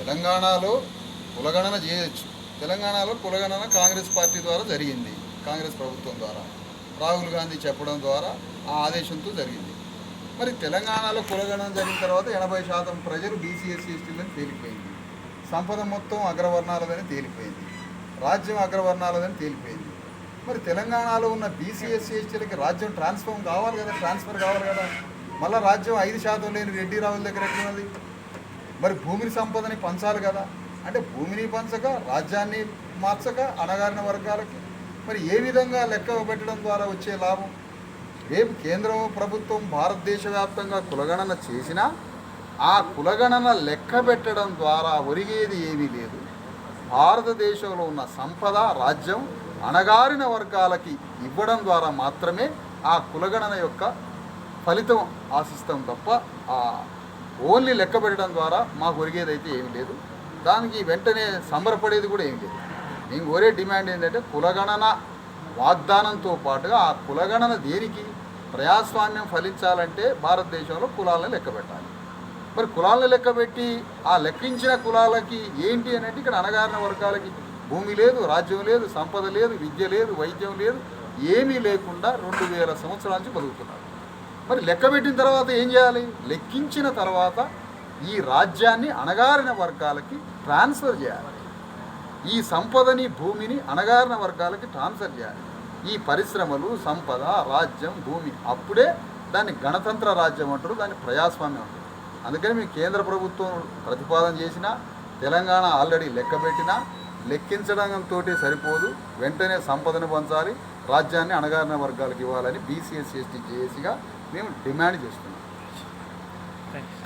తెలంగాణలో కులగణన చేయొచ్చు. తెలంగాణలో కులగణన కాంగ్రెస్ పార్టీ ద్వారా జరిగింది. కాంగ్రెస్ ప్రభుత్వం ద్వారా. రాహుల్ గాంధీ చెప్పడం ద్వారా ఆ ఆదేశంతో జరిగింది. మరి తెలంగాణలో కులగణన జరిగిన తర్వాత ఎనభై శాతం ప్రజలు బీసీఎస్సీ ఎస్టీలని తేలిపోయింది. సంపద మొత్తం అగ్రవర్ణాలదని తేలిపోయింది. రాజ్యం అగ్రవర్ణాలదని తేలిపోయింది. మరి తెలంగాణలో ఉన్న బీసీఎస్సీ ఎస్టీలకి రాజ్యం ట్రాన్స్ఫర్ కావాలి కదా? ట్రాన్స్ఫర్ కావాలి కదా? మళ్ళీ రాజ్యం ఐదు శాతం లేని రెడ్డి రావుల దగ్గర ఎట్లున్నది? మరి భూమిని సంపదని పంచాలి కదా. అంటే భూమిని పంచక రాజ్యాన్ని మార్చక అణగారిన వర్గాలకి మరి ఏ విధంగా లెక్క పెట్టడం ద్వారా వచ్చే లాభం? రేపు కేంద్రం ప్రభుత్వం భారతదేశ వ్యాప్తంగా కులగణన చేసినా ఆ కులగణన లెక్క పెట్టడం ద్వారా ఒరిగేది ఏమీ లేదు. భారతదేశంలో ఉన్న సంపద రాజ్యం అణగారిన వర్గాలకి ఇవ్వడం ద్వారా మాత్రమే ఆ కులగణన యొక్క ఫలితం ఆశిస్తాం తప్ప ఆ ఓన్లీ లెక్క పెట్టడం ద్వారా మాకు ఒరిగేది అయితే ఏమి లేదు. దానికి వెంటనే సంబరపడేది కూడా ఏమి లేదు. మేము కోరే డిమాండ్ ఏంటంటే కులగణన వాగ్దానంతో పాటుగా ఆ కులగణన దేనికి ప్రజాస్వామ్యం ఫలించాలంటే భారతదేశంలో కులాలను లెక్క పెట్టాలి. మరి కులాలను లెక్కబెట్టి ఆ లెక్కించిన కులాలకి ఏంటి అని అంటే ఇక్కడ అణగారిన వర్గాలకి భూమి లేదు రాజ్యం లేదు సంపద లేదు విద్య లేదు వైద్యం లేదు ఏమీ లేకుండా రెండు వేల సంవత్సరాల నుంచి బతుకుతున్నారు. మరి లెక్క పెట్టిన తర్వాత ఏం చేయాలి? లెక్కించిన తర్వాత ఈ రాజ్యాన్ని అణగారిన వర్గాలకి ట్రాన్స్ఫర్ చేయాలి. ఈ సంపదని భూమిని అణగారిన వర్గాలకి ట్రాన్స్ఫర్ చేయాలి. ఈ పరిశ్రమలు సంపద రాజ్యం భూమి అప్పుడే దాన్ని గణతంత్ర రాజ్యం అంటారు దాన్ని ప్రజాస్వామ్యం అంటారు. అందుకని మీ కేంద్ర ప్రభుత్వం ప్రతిపాదన చేసిన తెలంగాణ ఆల్రెడీ లెక్క పెట్టినా లెక్కించడంతో సరిపోదు. వెంటనే సంపదను పంచాలి రాజ్యాన్ని అణగారిన వర్గాలకు ఇవ్వాలని బీసీఎస్ ఎస్టీ జేఏసీగా మేము డిమాండ్ చేస్తున్నాం. థ్యాంక్స్